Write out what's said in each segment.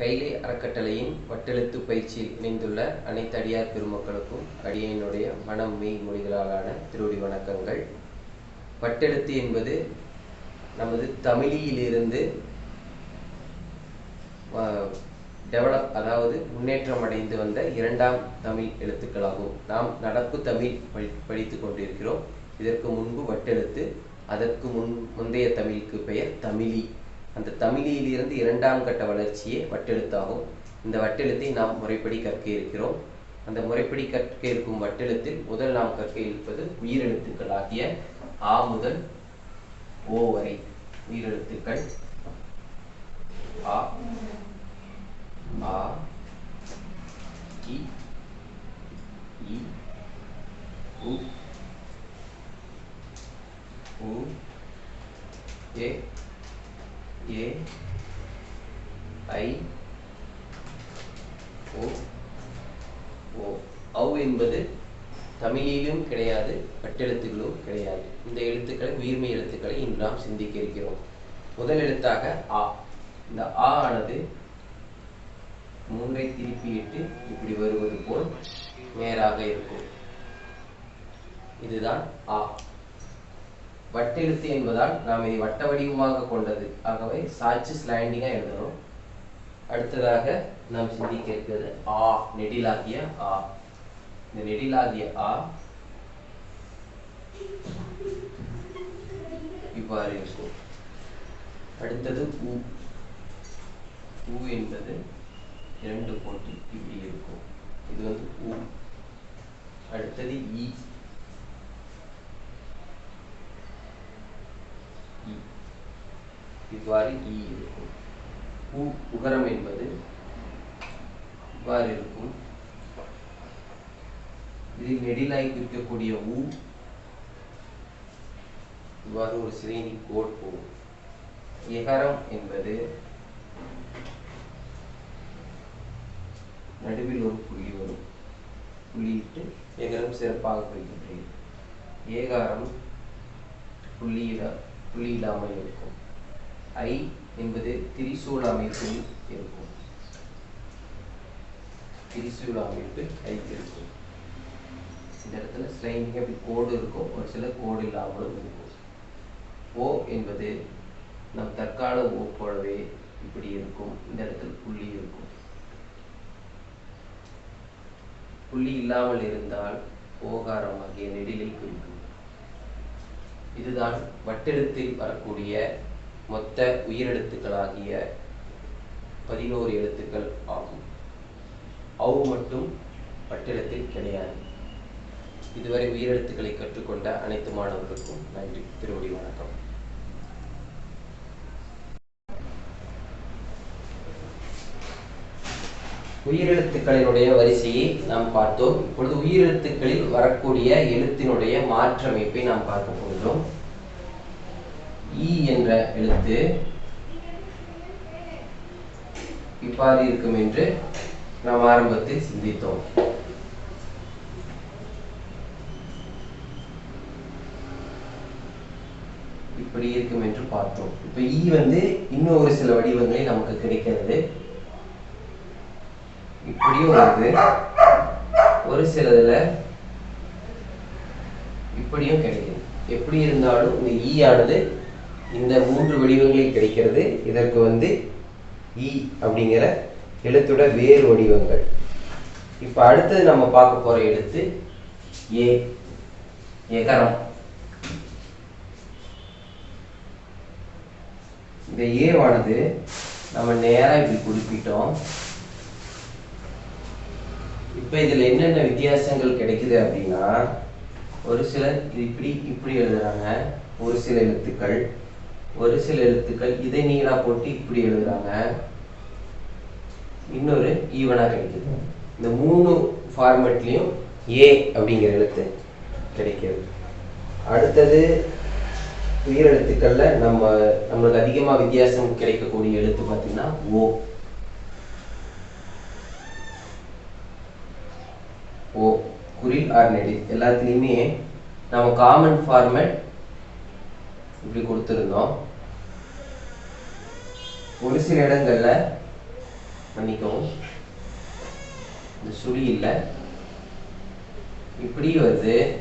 கைலை அறக்கட்டளையின் வட்டெழுத்து பயிற்சியில் இணைந்துள்ள அனைத்து அடியார் பெருமக்களுக்கும் அடியனுடைய மனம் மெய் மொழிகளாலான திருவடி வணக்கங்கள். வட்டெழுத்து என்பது நமது தமிழிலிருந்து டெவலப் அதாவது முன்னேற்றம் அடைந்து வந்த இரண்டாம் தமிழ் எழுத்துக்களாகும். நாம் நடப்பு தமிழ் படி படித்து கொண்டிருக்கிறோம். இதற்கு முன்பு வட்டெழுத்து அதற்கு முன் முந்தைய தமிழுக்கு பெயர் தமிழி. அந்த தமிழிலிருந்து இரண்டாம் கட்ட வளர்ச்சியே வட்டெழுத்தாகும். இந்த வட்டெழுத்தை நாம் முறைப்படி கற்க இருக்கிறோம். அந்த முறைப்படி கற்க இருக்கும் வட்டெழுத்தில் முதல் நாம் கற்க இருப்பது உயிரெழுத்துக்களாகிய ஆ முதல் ஓ வரை. உயிரெழுத்துக்கள் ஆ ஆ இ இ உ உ ஏ ஏ ஐ ஓ ஓ ஔ என்பது தமிழிலும் கிடையாது பட்டெழுத்துகளும் கிடையாது. இந்த எழுத்துக்களை உயிர்மை எழுத்துக்களை இன்று நாம் சிந்திக்க இருக்கிறோம். முதல் எழுத்தாக ஆ. இந்த ஆ ஆனது மூன்றை திருப்பியிட்டு இப்படி வருவது போல் நேராக இருக்கும். இதுதான் ஆ. வட்டெழுத்து என்பதால் நாம் இதை வட்ட வடிவமாக கொண்டது. ஆகவே சாட்சி ஸ்லாண்டிங்கா எழுதணும். அடுத்ததாக நாம் சிந்திக்க இருக்கிறது ஆ நெடிலாகிய ஆ. இந்த நெடிலாகிய ஆ இவ்வாறு இருக்கும் அடுத்தது உ. உ என்பது இரண்டு போட்டு இப்படி இருக்கும். இது வந்து உ. அடுத்தது இ. இவ்வாறு ஈ இருக்கும் உ உகரம் என்பது இவ்வாறு இருக்கும். இதில் நெடிலாய் இருக்கக்கூடிய உ. இவ்வாறு ஒரு சிறீனி கோட் போகும் எகரம் என்பது நடுவில் ஒரு புள்ளி வரும். புள்ளியிட்டு எகரம் சிறப்பாக குறிக்கப்படுகிறது ஏகாரம் புள்ளியிட புள்ளி இல்லாமல் இருக்கும். ஐ என்பது திரிசூல அமைப்பில் இருக்கும். திரிசூல அமைப்பு ஐ இருக்கும். இந்த இடத்துல ஸ்லைனிங் அப்படி கோடு இருக்கும். ஒரு சில கோடு இல்லாமலும் இருக்கும். ஓ என்பது நம் தற்கால ஓ போலவே இப்படி இருக்கும். இந்த இடத்துல புள்ளி இருக்கும். புள்ளி இல்லாமல் இருந்தால் ஓகாரமாகிய நெடிலை குறிக்கும் இதுதான் வட்டெழுத்தில் வரக்கூடிய மொத்த உயிரெழுத்துக்களாகிய பதினோரு எழுத்துக்கள் ஆகும். அவு மட்டும் வட்டெழுத்தில் கிடையாது. இதுவரை உயிரெழுத்துக்களை கற்றுக்கொண்ட அனைத்து மாணவர்களுக்கும் நன்றி. திருவடி வணக்கம். உயிரெழுத்துக்களினுடைய வரிசையை நாம் பார்த்தோம். இப்பொழுது உயிரெழுத்துக்களில் வரக்கூடிய எழுத்தினுடைய மாற்றமைப்பை நாம் பார்க்க போகிறோம் ஈ என்ற எழுத்து இவ்வாறு இருக்கும் என்று நாம் ஆரம்பத்தில் சிந்தித்தோம். இப்படி இருக்கும் என்று பார்த்தோம். இப்ப இ வந்து இன்னும் ஒரு சில வடிவங்களில் நமக்கு கிடைக்கிறது. இப்படியும் வருது ஒரு சிலதுல இப்படியும் கிடைக்குது. எப்படி இருந்தாலும் இந்த ஈ ஆனது இந்த மூன்று வடிவங்களில் கிடைக்கிறது. இதற்கு வந்து இ அப்படிங்கிற எழுத்தோட வேறு வடிவங்கள். இப்போ அடுத்தது நம்ம பார்க்க போற எழுத்து ஏ எகரம் இந்த ஏவானது நம்ம நேரா இப்படி குறிப்பிட்டோம். இப்போ இதுல என்னென்ன வித்தியாசங்கள் கிடைக்குது அப்படின்னா ஒரு சிலர் இப்படி இப்படி எழுதுறாங்க. ஒரு சில எழுத்துக்கள் ஒரு சில எழுத்துக்கள் இதை நீளா போட்டு இப்படி எழுதுறாங்க. இன்னொரு ஈவனா கிடைக்குது. இந்த மூணு ஃபார்மெட்லயும் ஏ அப்படிங்கிற எழுத்து கிடைக்கிறது. அடுத்தது உயிரெழுத்துக்கள்ல நம்ம நம்மளுக்கு அதிகமா வித்தியாசம் கிடைக்கக்கூடிய எழுத்து பார்த்தீங்கன்னா ஓ ஓ குறில் ஆர் நெடில் எல்லாத்துலேயுமே நம்ம காமன் ஃபார்மேட் இப்படி கொடுத்துருந்தோம். ஒரு சில இடங்கள்ல மன்னிக்கவும். இந்த சுழி இல்லை. இப்படி வருது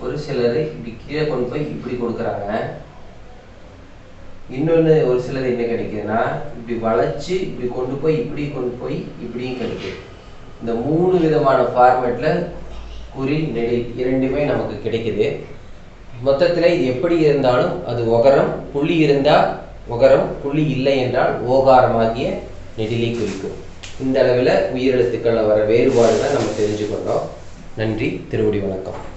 ஒரு சிலர் இப்படி கீழே கொண்டு போய் இப்படி கொடுக்குறாங்க. இன்னொன்று ஒரு சிலர் என்ன கிடைக்குதுன்னா இப்படி வளைச்சு இப்படி கொண்டு போய் இப்படி கொண்டு போய் இப்படியும் கிடைக்குது. இந்த மூணு விதமான ஃபார்மேட்டில் குறி நெடி இரண்டுமே நமக்கு கிடைக்குது. மொத்தத்தில் இது எப்படி இருந்தாலும் அது ஒகரம் புள்ளி இருந்தால் ஒகரம் புள்ளி இல்லை என்றால் ஓகாரமாகிய நெடிலை குறிக்கும். இந்த அளவில் உயிரெழுத்துக்களில் வர வேறுபாடுகளை நம்ம தெரிஞ்சுக்கொண்டோம். நன்றி திருவடி வணக்கம்.